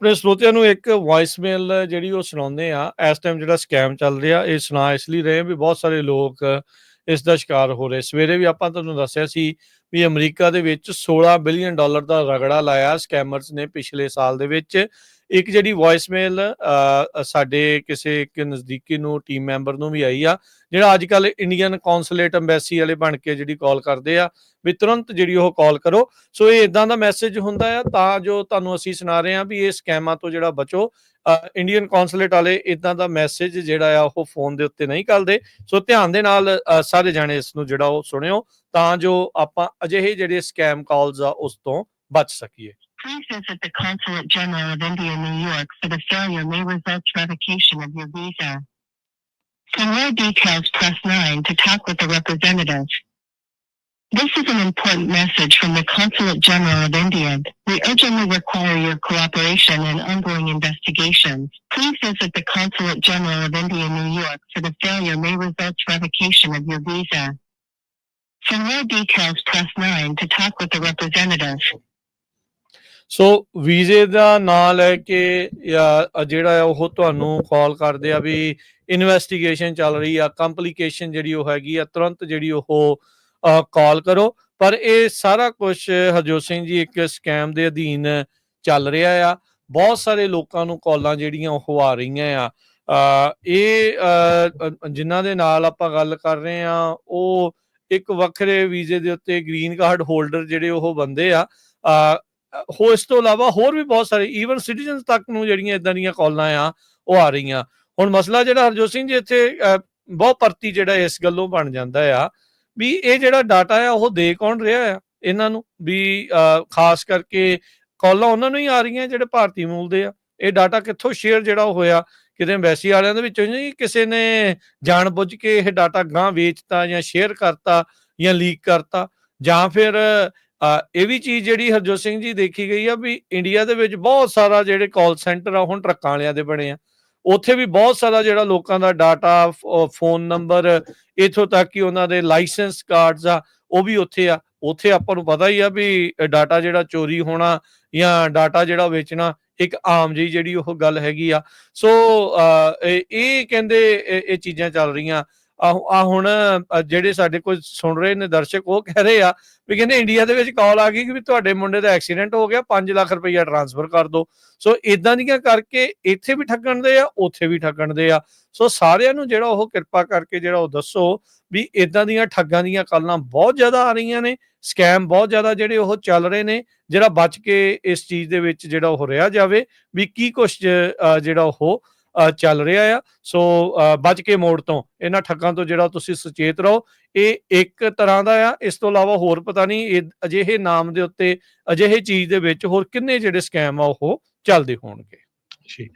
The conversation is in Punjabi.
ਆਪਣੇ ਸਰੋਤਿਆਂ ਨੂੰ ਇੱਕ ਵੌਇਸਮੇਲ ਜਿਹੜੀ ਉਹ ਸੁਣਾਉਂਦੇ ਆ ਇਸ ਟਾਈਮ ਜਿਹੜਾ ਸਕੈਮ ਚੱਲ ਰਿਹਾ, ਇਹ ਸੁਣਾ ਇਸ ਲਈ ਰਹੇ ਵੀ ਬਹੁਤ ਸਾਰੇ ਲੋਕ ਇਸ ਦਾ ਸ਼ਿਕਾਰ ਹੋ ਰਹੇ। ਸਵੇਰੇ ਵੀ ਆਪਾਂ ਤੁਹਾਨੂੰ ਦੱਸਿਆ ਸੀ ਵੀ ਅਮਰੀਕਾ ਦੇ ਵਿੱਚ 16 ਬਿਲੀਅਨ ਡਾਲਰ ਦਾ ਰਗੜਾ ਲਾਇਆ ਸਕੈਮਰਸ ਨੇ ਪਿਛਲੇ ਸਾਲ ਦੇ ਵਿੱਚ। ਇੱਕ ਜਿਹੜੀ ਵੌਇਸਮੇਲ ਸਾਡੇ ਕਿਸੇ ਇੱਕ ਨਜ਼ਦੀਕੀ ਨੂੰ ਟੀਮ ਮੈਂਬਰ ਨੂੰ ਵੀ ਆਈ ਆ, ਜਿਹੜਾ ਅੱਜ ਕੱਲ ਇੰਡੀਅਨ ਕੌਂਸੂਲੇਟ ਐਮਬੈਸੀ ਵਾਲੇ ਬਣ ਕੇ ਜਿਹੜੀ ਕਾਲ ਕਰਦੇ ਆ, ਵੀ ਤੁਰੰਤ ਜਿਹੜੀ ਉਹ ਕਾਲ ਕਰੋ। ਸੋ ਇਹ ਇਦਾਂ ਦਾ ਮੈਸੇਜ ਹੁੰਦਾ ਆ, ਤਾਂ ਜੋ ਤੁਹਾਨੂੰ ਅਸੀਂ ਸੁਣਾ ਰਹੇ ਆ ਵੀ ਇਹ ਸਕੈਮਾਂ ਤੋਂ ਜਿਹੜਾ ਬਚੋ। ਇੰਡੀਅਨ ਕੌਂਸੂਲੇਟ ਵਾਲੇ ਇਦਾਂ ਦਾ ਮੈਸੇਜ ਜਿਹੜਾ ਆ, ਉਹ ਫੋਨ ਦੇ ਉੱਤੇ ਨਹੀਂ ਕਰਦੇ। ਸੋ ਧਿਆਨ ਦੇ ਨਾਲ ਸਾਰੇ ਜਾਣੇ ਇਸ ਨੂੰ ਜਿਹੜਾ ਉਹ ਸੁਣਿਓ, ਤਾਂ ਜੋ ਆਪਾਂ ਅਜਿਹੇ ਜਿਹੜੇ ਸਕੈਮ ਕਾਲਸ ਆ, ਉਸ ਤੋਂ ਬਚ ਸਕੀਏ। Please visit the Consulate General of India, New York for the failure may result revocation of your visa. For more details, press 9 to talk with the representative. This is an important message from the Consulate General of India. We urgently require your cooperation in ongoing investigations. Please visit the Consulate General of India, New York for the failure may result revocation of your visa. For more details, press 9 to talk with the representative. ਸੋ ਵੀਜ਼ੇ ਦਾ ਨਾਂ ਲੈ ਕੇ ਜਿਹੜਾ ਆ ਉਹ ਤੁਹਾਨੂੰ ਕਾਲ ਕਰਦੇ ਆ ਵੀ ਇਨਵੈਸਟੀਗੇਸ਼ਨ ਚੱਲ ਰਹੀ ਆ ਕੰਪਲਿਕੇਸ਼ਨ ਜਿਹੜੀ ਉਹ ਹੈਗੀ ਆ ਤੁਰੰਤ ਜਿਹੜੀ ਉਹ ਕਾਲ ਕਰੋ। ਪਰ ਇਹ ਸਾਰਾ ਕੁਝ ਹਰਜੋਤ ਸਿੰਘ ਜੀ ਇੱਕ ਸਕੈਮ ਦੇ ਅਧੀਨ ਚੱਲ ਰਿਹਾ ਆ। ਬਹੁਤ ਸਾਰੇ ਲੋਕਾਂ ਨੂੰ ਕਾਲਾਂ ਜਿਹੜੀਆਂ ਉਹ ਆ ਰਹੀਆਂ ਆ। ਇਹ ਅ, ਜਿਨ੍ਹਾਂ ਦੇ ਨਾਲ ਆਪਾਂ ਗੱਲ ਕਰ ਰਹੇ ਆ ਉਹ ਇੱਕ ਵੱਖਰੇ ਵੀਜ਼ੇ ਦੇ ਉੱਤੇ ਗ੍ਰੀਨ ਕਾਰਡ ਹੋਲਡਰ ਜਿਹੜੇ ਉਹ ਬੰਦੇ ਆ। ਹੋ ਇਸ ਤੋਂ ਇਲਾਵਾ ਹੋਰ ਵੀ ਬਹੁਤ ਸਾਰੇ ਈਵਨ ਸਿਟੀਜ਼ਨਸ ਤੱਕ ਨੂੰ ਜਿਹੜੀਆਂ ਇਦਾਂ ਦੀਆਂ ਕਾਲਾਂ ਆ, ਉਹ ਆ ਰਹੀਆਂ। ਹੁਣ ਮਸਲਾ ਜਿਹੜਾ ਹਰਜੋਤ ਸਿੰਘ ਜੀ ਇੱਥੇ ਬਹੁਤ ਪਰਤੀ ਜਿਹੜਾ ਇਸ ਗੱਲੋਂ ਬਣ ਜਾਂਦਾ ਆ ਵੀ ਇਹ ਜਿਹੜਾ ਡਾਟਾ ਆ, ਉਹ ਦੇ ਕੌਣ ਰਿਹਾ ਆ ਇਹਨਾਂ ਨੂੰ? ਵੀ ਖਾਸ ਕਰਕੇ ਕਾਲਾਂ ਉਹਨਾਂ ਨੂੰ ਹੀ ਆ ਰਹੀਆਂ ਜਿਹੜੇ ਭਾਰਤੀ ਮੂਲ ਦੇ ਆ। ਇਹ ਡਾਟਾ ਕਿੱਥੋਂ ਸ਼ੇਅਰ ਜਿਹੜਾ ਉਹ ਹੋਇਆ? ਕਿਤੇ ਐਮਬੈਸੀ ਵਾਲਿਆਂ ਦੇ ਵਿੱਚੋਂ ਨਹੀਂ ਕਿਸੇ ਨੇ ਜਾਣਬੁੱਝ ਕੇ ਇਹ ਡਾਟਾ ਗਾਂ ਵੇਚਤਾ ਜਾਂ ਸ਼ੇਅਰ ਕਰਤਾ ਜਾਂ ਲੀਕ ਕਰਤਾ? ਜਾਂ ਫਿਰ ਇਹ ਵੀ ਚੀਜ਼ ਜਿਹੜੀ ਹਰਜੋਤ ਸਿੰਘ ਜੀ ਦੇਖੀ ਗਈ ਆ ਵੀ ਇੰਡੀਆ ਦੇ ਵਿੱਚ ਬਹੁਤ ਸਾਰਾ ਜਿਹੜੇ ਕਾਲ ਸੈਂਟਰ ਆ, ਹੁਣ ਟਰੱਕਾਂ ਵਾਲਿਆਂ ਦੇ ਬਣੇ ਆ। ਉੱਥੇ ਵੀ ਬਹੁਤ ਸਾਰਾ ਜਿਹੜਾ ਲੋਕਾਂ ਦਾ ਡਾਟਾ ਫੋਨ ਨੰਬਰ ਇਥੋਂ ਤੱਕ ਕਿ ਉਹਨਾਂ ਦੇ ਲਾਇਸੈਂਸ ਕਾਰਡਸ ਆ, ਉਹ ਵੀ ਉੱਥੇ ਆ। ਉੱਥੇ ਆਪਾਂ ਨੂੰ ਪਤਾ ਹੀ ਆ ਵੀ ਡਾਟਾ ਜਿਹੜਾ ਚੋਰੀ ਹੋਣਾ ਜਾਂ ਡਾਟਾ ਜਿਹੜਾ ਵੇਚਣਾ, ਇੱਕ ਆਮ ਜਿਹੀ ਜਿਹੜੀ ਉਹ ਗੱਲ ਹੈਗੀ ਆ। ਸੋ ਇਹ ਕਹਿੰਦੇ ਇਹ ਚੀਜ਼ਾਂ ਚੱਲ ਰਹੀਆਂ। ਆ ਹੁਣ ਜਿਹੜੇ ਸਾਡੇ ਕੋਲ ਸੁਣ ਰਹੇ ਨੇ ਦਰਸ਼ਕ, ਉਹ ਕਹਿ ਰਹੇ ਆ ਵੀ ਕਹਿੰਦੇ ਇੰਡੀਆ ਦੇ ਵਿੱਚ ਕਾਲ ਆ ਗਈ ਕਿ ਵੀ ਤੁਹਾਡੇ ਮੁੰਡੇ ਦਾ ਐਕਸੀਡੈਂਟ ਹੋ ਗਿਆ 5 ਲੱਖ ਰੁਪਈਆ ਟ੍ਰਾਂਸਫਰ ਕਰ ਦਿਓ। ਸੋ ਇਦਾਂ ਦੀਆਂ ਕਰਕੇ ਇੱਥੇ ਵੀ ਠੱਗਣ ਦੇ ਆ, ਉੱਥੇ ਵੀ ਠੱਗਣ ਦੇ ਆ। ਸੋ ਸਾਰਿਆਂ ਨੂੰ ਜਿਹੜਾ ਉਹ ਕਿਰਪਾ ਕਰਕੇ ਜਿਹੜਾ ਉਹ ਦੱਸੋ ਵੀ ਇਦਾਂ ਦੀਆਂ ਠੱਗਾਂ ਦੀਆਂ ਕਾਲਾਂ ਬਹੁਤ ਜ਼ਿਆਦਾ ਆ ਰਹੀਆਂ ਨੇ ਸਕੈਮ ਬਹੁਤ ਜ਼ਿਆਦਾ ਜਿਹੜੇ ਉਹ ਚੱਲ ਰਹੇ ਨੇ, ਜਿਹੜਾ ਬਚ ਕੇ ਇਸ ਚੀਜ਼ ਦੇ ਵਿੱਚ ਜਿਹੜਾ ਉਹ ਰਿਹਾ ਜਾਵੇ, ਵੀ ਕੀ ਕੁਝ ਜਿਹੜਾ ਉਹ ਚੱਲ ਰਿਹਾ ਆ। ਸੋ ਅ, ਬਚ ਕੇ ਮੋੜ ਤੋਂ ਇਹਨਾਂ ਠੱਗਾਂ ਤੋਂ ਜਿਹੜਾ ਤੁਸੀਂ ਸੁਚੇਤ ਰਹੋ। ਇਹ ਇੱਕ ਤਰ੍ਹਾਂ ਦਾ ਆ। ਇਸ ਤੋਂ ਇਲਾਵਾ ਹੋਰ ਪਤਾ ਨਹੀਂ ਇਹ ਅਜਿਹੇ ਨਾਮ ਦੇ ਉੱਤੇ ਅਜਿਹੇ ਚੀਜ਼ ਦੇ ਵਿੱਚ ਹੋਰ ਕਿੰਨੇ ਜਿਹੜੇ ਸਕੈਮ ਆ ਉਹ ਚੱਲਦੇ ਹੋਣਗੇ। ਜੀ।